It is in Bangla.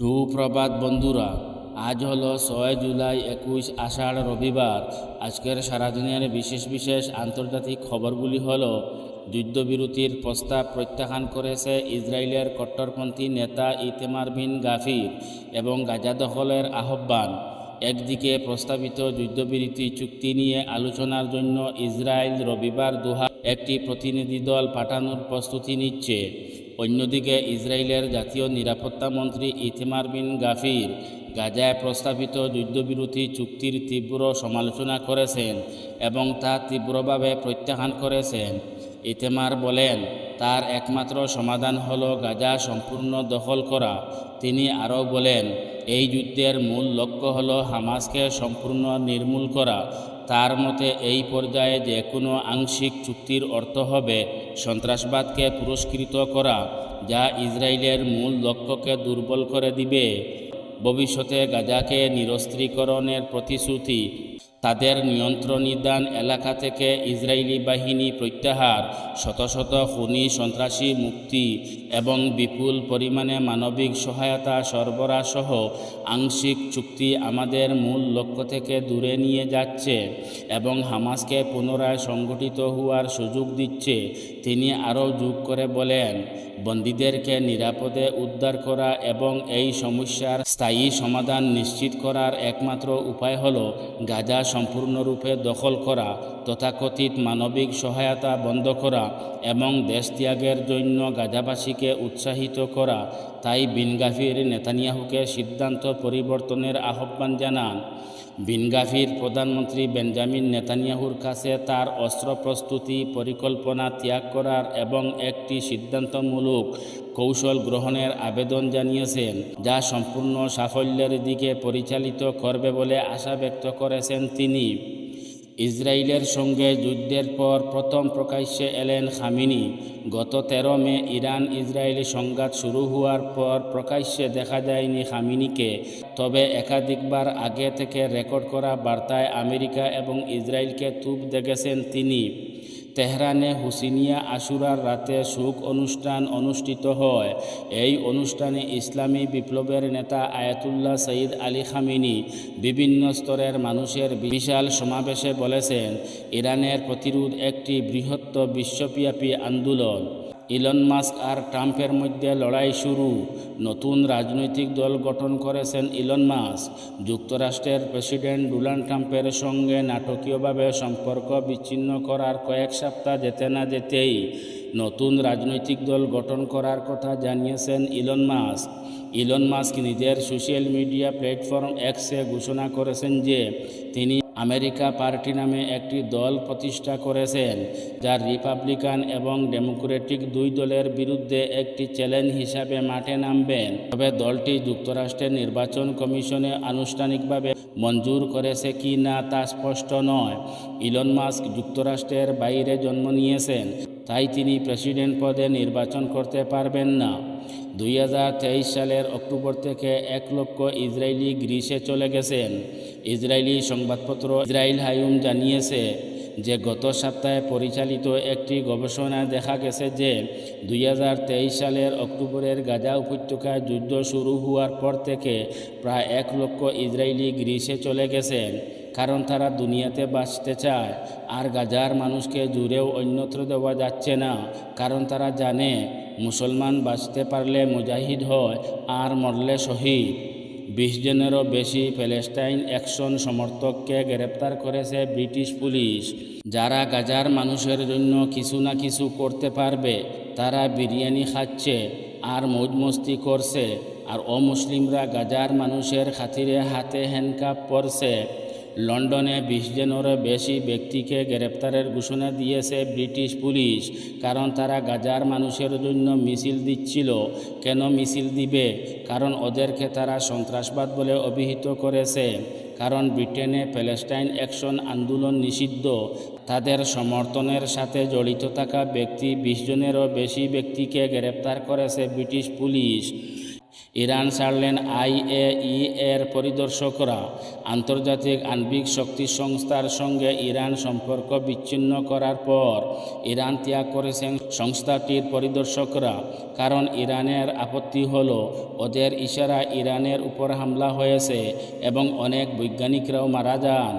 সুপ্রভাত বন্ধুরা, আজ হলো ছয় জুলাই একুশ আষাঢ় রবিবার। আজকের সারাদিনের বিশেষ বিশেষ আন্তর্জাতিক খবরগুলি হল, যুদ্ধবিরতির প্রস্তাব প্রত্যাখ্যান করেছে ইসরায়েলের কট্টরপন্থী নেতা ইতেমার বিন গাফির এবং গাজা দখলের আহ্বান। একদিকে প্রস্তাবিত যুদ্ধবিরতি চুক্তি নিয়ে আলোচনার জন্য ইসরায়েল রবিবার দোহা একটি প্রতিনিধি দল পাঠানোর প্রস্তুতি নিচ্ছে। অন্যদিকে ইসরায়েলের জাতীয় নিরাপত্তা মন্ত্রী ইথেমার বিন গাফির গাজায় প্রস্তাবিত যুদ্ধবিরোধী চুক্তির তীব্র সমালোচনা করেছেন এবং তা তীব্রভাবে প্রত্যাখ্যান করেছেন। ইতেমার বলেন, তার একমাত্র সমাধান হল গাজা সম্পূর্ণ দখল করা। তিনি আরও বলেন, এই যুদ্ধের মূল লক্ষ্য হল হামাসকে সম্পূর্ণ নির্মূল করা। তার মতে, এই পর্যায়ে যে কোনো আংশিক চুক্তির অর্থ হবে সন্ত্রাসবাদকে পুরস্কৃত করা যা ইসরায়েলের মূল লক্ষ্যকে দুর্বল করে দিবে। ভবিষ্যতে গাজাকে নিরস্ত্রীকরণের প্রতিশ্রুতি তাদের নিয়ন্ত্রণিদান এলাকা থেকে ইসরায়েলি বাহিনী প্রত্যাহার, শত শত খুনি সন্ত্রাসী মুক্তি এবং বিপুল পরিমাণে মানবিক সহায়তা সরবরাহ সহ আংশিক চুক্তি আমাদের মূল লক্ষ্য থেকে দূরে নিয়ে যাচ্ছে এবং হামাসকে পুনরায় সংগঠিত হওয়ার সুযোগ দিচ্ছে। তিনি আরও যোগ করে বলেন, বন্দীদেরকে নিরাপদে উদ্ধার করা এবং এই সমস্যার স্থায়ী সমাধান নিশ্চিত করার একমাত্র উপায় হল গাজা সম্পূর্ণরূপে দখল করা তথাকথিত মানবিক সহায়তা বন্ধ করা এবং দেশত্যাগের জন্য গাজাবাসীকে উৎসাহিত করা, তাই বিনগাফির নেতানিয়াহুকে সিদ্ধান্ত পরিবর্তনের আহ্বান জানান। বিনগাফির প্রধানমন্ত্রী বেঞ্জামিন নেতানিয়াহুর কাছে তার অস্ত্র প্রস্তুতি পরিকল্পনা ত্যাগ করার এবং একটি সিদ্ধান্তমূলক কৌশল গ্রহণের আবেদন জানিয়েছেন, যা সম্পূর্ণ সাফল্যের দিকে পরিচালিত করবে বলে আশা ব্যক্ত করেছেন তিনি। ইসরায়েলের সঙ্গে যুদ্ধের পর প্রথম প্রকাশ্যে এলেন খামিনি। গত তেরো মে ইরান ইসরায়েলি সংঘাত শুরু হওয়ার পর প্রকাশ্যে দেখা যায়নি খামিনিকে। তবে একাধিকবার আগে থেকে রেকর্ড করা বার্তায় আমেরিকা এবং ইসরায়েলকে তুপ দেখেছেন তিনি। তেহরানে হুসিনিয়া আশুরার রাতে শোক অনুষ্ঠান অনুষ্ঠিত হয়। এই অনুষ্ঠানে ইসলামী বিপ্লবের নেতা আয়াতুল্লাহ সঈদ আলী খামিনি বিভিন্ন স্তরের মানুষের বিশাল সমাবেশে বলেছেন, ইরানের প্রতিরোধ একটি বৃহত্ত বিশ্বব্যাপী আন্দোলন। ইলন মাস্ক আর ট্রাম্পের মধ্যে লড়াই শুরু। নতুন রাজনৈতিক দল গঠন করেছেন ইলন মাস্ক। যুক্তরাষ্ট্রের প্রেসিডেন্ট ডোনাল্ড ট্রাম্পের সঙ্গে নাটকীয়ভাবে সম্পর্ক বিচ্ছিন্ন করার কয়েক সপ্তাহ যেতে না যেতেই নতুন রাজনৈতিক দল গঠন করার কথা জানিয়েছেন ইলন মাস্ক। ইলন মাস্ক নিজের সোশ্যাল মিডিয়া প্ল্যাটফর্ম এক্সে ঘোষণা করেছেন যে তিনি আমেরিকা পার্টি নামে একটি দল প্রতিষ্ঠা করেছেন যা রিপাবলিকান এবং ডেমোক্রেটিক দুই দলের বিরুদ্ধে একটি চ্যালেঞ্জ হিসাবে মাঠে নামবেন। তবে দলটি যুক্তরাষ্ট্রের নির্বাচন কমিশনে আনুষ্ঠানিকভাবে মঞ্জুর করেছে কি না তা স্পষ্ট নয়। ইলন মাস্ক যুক্তরাষ্ট্রের বাইরে জন্ম নিয়েছেন, তাই তিনি প্রেসিডেন্ট পদে নির্বাচন করতে পারবেন না। দুই হাজার তেইশ সালের অক্টোবর থেকে এক লক্ষ ইসরায়েলি গ্রিসে চলে গেছেন। ইসরায়েলি সংবাদপত্র ইসরায়েল হায়ুম জানিয়েছে যে, গত সপ্তাহে পরিচালিত একটি গবেষণায় দেখা গেছে যে, দুই হাজার তেইশ সালের অক্টোবরের গাজা উপত্যকায় যুদ্ধ শুরু হওয়ার পর থেকে প্রায় এক লক্ষ ইসরায়েলি গ্রিসে চলে গেছেন। কারণ তারা দুনিয়াতে বাঁচতে চায়। আর গাজার মানুষকে জুড়েও অন্যত্র দেওয়া যাচ্ছে না, কারণ তারা জানে মুসলমান বাঁচতে পারলে মুজাহিদ হয় আর মরলে শহীদ। বিশ জনেরও বেশি প্যালেস্টাইন অ্যাকশন সমর্থককে গ্রেপ্তার করেছে ব্রিটিশ পুলিশ। যারা গাজার মানুষের জন্য কিছু না কিছু করতে পারবে, তারা বিরিয়ানি খাচ্ছে আর মৌজ মস্তি করছে। আর অমুসলিমরা গাজার মানুষের খাতিরে হাতে হ্যান্ডকাপ পরছে। লন্ডনে বিশ জনেরও বেশি ব্যক্তিকে গ্রেপ্তারের ঘোষণা দিয়েছে ব্রিটিশ পুলিশ, কারণ তারা গাজার মানুষের জন্য মিছিল দিচ্ছিল। কেন মিছিল দিবে? কারণ ওদেরকে তারা সন্ত্রাসবাদ বলে অভিহিত করেছে। কারণ ব্রিটেনে প্যালেস্টাইন অ্যাকশন আন্দোলন নিষিদ্ধ। তাদের সমর্থনের সাথে জড়িত থাকা ব্যক্তি বিশ জনেরও বেশি ব্যক্তিকে গ্রেপ্তার করেছে ব্রিটিশ পুলিশ। ইরান ছাড়লেন আইএই এর পরিদর্শকরা। আন্তর্জাতিক আণবিক শক্তি সংস্থার সঙ্গে ইরান সম্পর্ক বিচ্ছিন্ন করার পর ইরান ত্যাগ করেছেন সংস্থাটির পরিদর্শকরা, কারণ ইরানের আপত্তি হল ওদের ইশারা ইরানের উপর হামলা হয়েছে এবং অনেক বৈজ্ঞানিকরাও মারা যান।